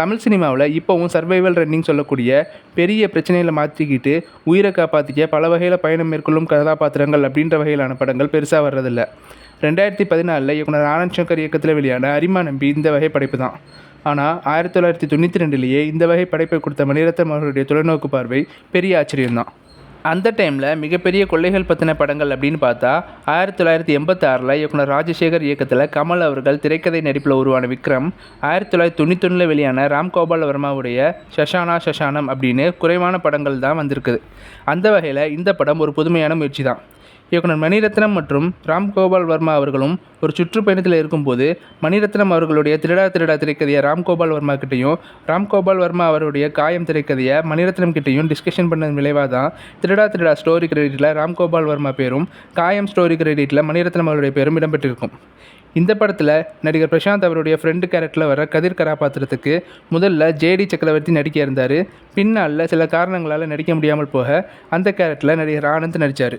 தமிழ் சினிமாவில் இப்போவும் survival running சொல்லக்கூடிய பெரிய பிரச்சனையில் மாற்றிக்கிட்டு உயிரை காப்பாற்றிக்க பல வகையில் பயணம் மேற்கொள்ளும் கதாபாத்திரங்கள் அப்படின்ற வகையிலான படங்கள் பெருசாக வர்றதில்ல. ரெண்டாயிரத்தி பதினாலில் இயக்குனர் ஆனந்த் சங்கர் இயக்கத்தில் வெளியான அரிமா நம்பி இந்த வகை படைப்பு தான். ஆனால் ஆயிரத்தி தொள்ளாயிரத்தி தொண்ணூற்றி ரெண்டுலேயே இந்த வகை படைப்பை கொடுத்த மணிரத்னம் அவர்களுடைய தொலைநோக்கு பார்வை பெரிய ஆச்சரியம்தான். அந்த டைமில் மிகப்பெரிய கொள்ளைகள் பற்றின படங்கள் அப்படின்னு பார்த்தா ஆயிரத்தி தொள்ளாயிரத்தி எண்பத்தாறில் இயக்குனர் ராஜசேகர் இயக்கத்தில் கமல் அவர்கள் திரைக்கதை நடிப்பில் உருவான விக்ரம் ஆயிரத்தி தொள்ளாயிரத்தி தொண்ணூத்தொன்னில் வெளியான ராம் கோபால் வர்மாவுடைய ஷஷானா ஷஷானம் அப்படின்னு குறைவான படங்கள் தான் வந்திருக்குது. அந்த வகையில் இந்த படம் ஒரு புதுமையான முயற்சி தான் இயக்குனர் மணிரத்னம் மற்றும் ராம் கோபால் வர்மா அவர்களும் ஒரு சுற்றுப்பயணத்தில் இருக்கும்போது மணிரத்னம் அவர்களுடைய திருடா திருடா திரைக்கதையை ராம் கோபால் வர்மா கிட்டேயும் ராம் கோபால் வர்மா அவருடைய காயம் திரைக்கதையை மணிரத்னம் கிட்டையும் டிஸ்கஷன் பண்ணதன் விளைவாக தான் திருடா திருடா ஸ்டோரி கிரெடிட்டில் ராம் கோபால் வர்மா பேரும் காயம் ஸ்டோரி கிரெடிட்டில் மணிரத்னம் அவருடைய பேரும் இடம்பெற்றிருக்கும். இந்த படத்தில் நடிகர் பிரசாந்த் அவருடைய ஃப்ரெண்டு கேரக்டரில் வர கதிர் கதாபாத்திரத்துக்கு முதல்ல ஜேடி சக்கரவர்த்தி நடிக்க இருந்தார். பின்னால் சில காரணங்களால் நடிக்க முடியாமல் போக அந்த கேரக்டரில் நடிகர் ஆனந்த் நடித்தார்